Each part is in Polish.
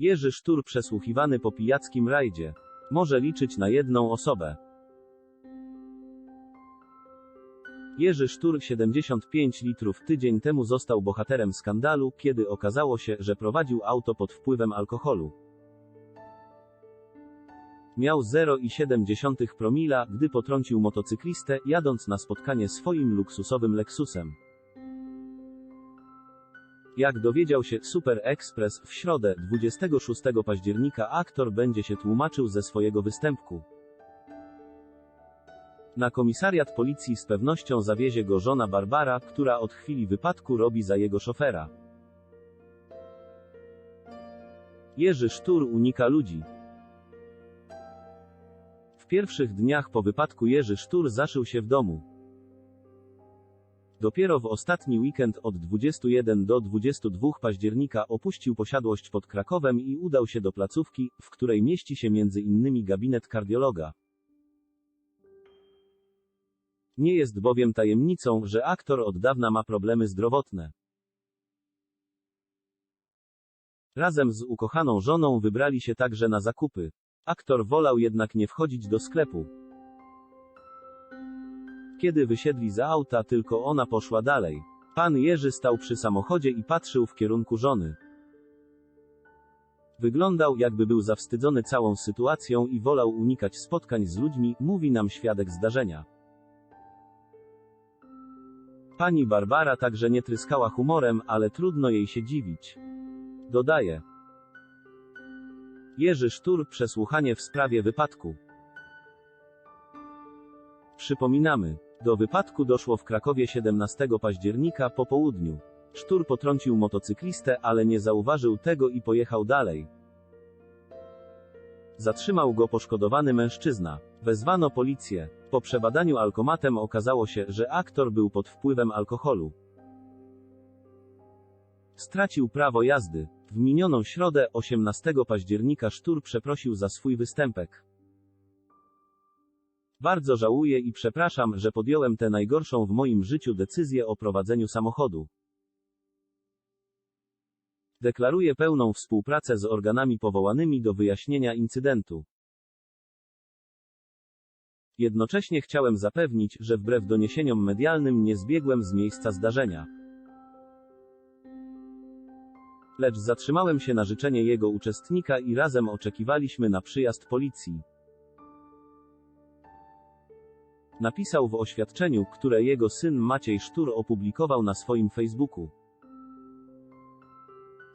Jerzy Sztur przesłuchiwany po pijackim rajdzie. Może liczyć na jedną osobę. Jerzy Sztur 75 litrów tydzień temu został bohaterem skandalu, kiedy okazało się, że prowadził auto pod wpływem alkoholu. Miał 0,7 promila, gdy potrącił motocyklistę, jadąc na spotkanie swoim luksusowym Lexusem. Jak dowiedział się Super Express, w środę, 26 października aktor będzie się tłumaczył ze swojego występku. Na komisariat policji z pewnością zawiezie go żona Barbara, która od chwili wypadku robi za jego szofera. Jerzy Sztur unika ludzi. W pierwszych dniach po wypadku Jerzy Sztur zaszył się w domu. Dopiero w ostatni weekend od 21 do 22 października opuścił posiadłość pod Krakowem i udał się do placówki, w której mieści się między innymi gabinet kardiologa. Nie jest bowiem tajemnicą, że aktor od dawna ma problemy zdrowotne. Razem z ukochaną żoną wybrali się także na zakupy. Aktor wolał jednak nie wchodzić do sklepu. Kiedy wysiedli za auta, tylko ona poszła dalej. Pan Jerzy stał przy samochodzie i patrzył w kierunku żony. Wyglądał, jakby był zawstydzony całą sytuacją i wolał unikać spotkań z ludźmi, mówi nam świadek zdarzenia. Pani Barbara także nie tryskała humorem, ale trudno jej się dziwić. Dodaje. Jerzy Sztur, przesłuchanie w sprawie wypadku. Przypominamy. Do wypadku doszło w Krakowie 17 października po południu. Sztur potrącił motocyklistę, ale nie zauważył tego i pojechał dalej. Zatrzymał go poszkodowany mężczyzna. Wezwano policję. Po przebadaniu alkomatem okazało się, że aktor był pod wpływem alkoholu. Stracił prawo jazdy. W minioną środę, 18 października Sztur przeprosił za swój występek. Bardzo żałuję i przepraszam, że podjąłem tę najgorszą w moim życiu decyzję o prowadzeniu samochodu. Deklaruję pełną współpracę z organami powołanymi do wyjaśnienia incydentu. Jednocześnie chciałem zapewnić, że wbrew doniesieniom medialnym nie zbiegłem z miejsca zdarzenia. Lecz zatrzymałem się na życzenie jego uczestnika i razem oczekiwaliśmy na przyjazd policji. Napisał w oświadczeniu, które jego syn Maciej Sztur opublikował na swoim Facebooku.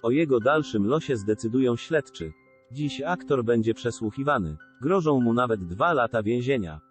O jego dalszym losie zdecydują śledczy. Dziś aktor będzie przesłuchiwany. Grożą mu nawet dwa lata więzienia.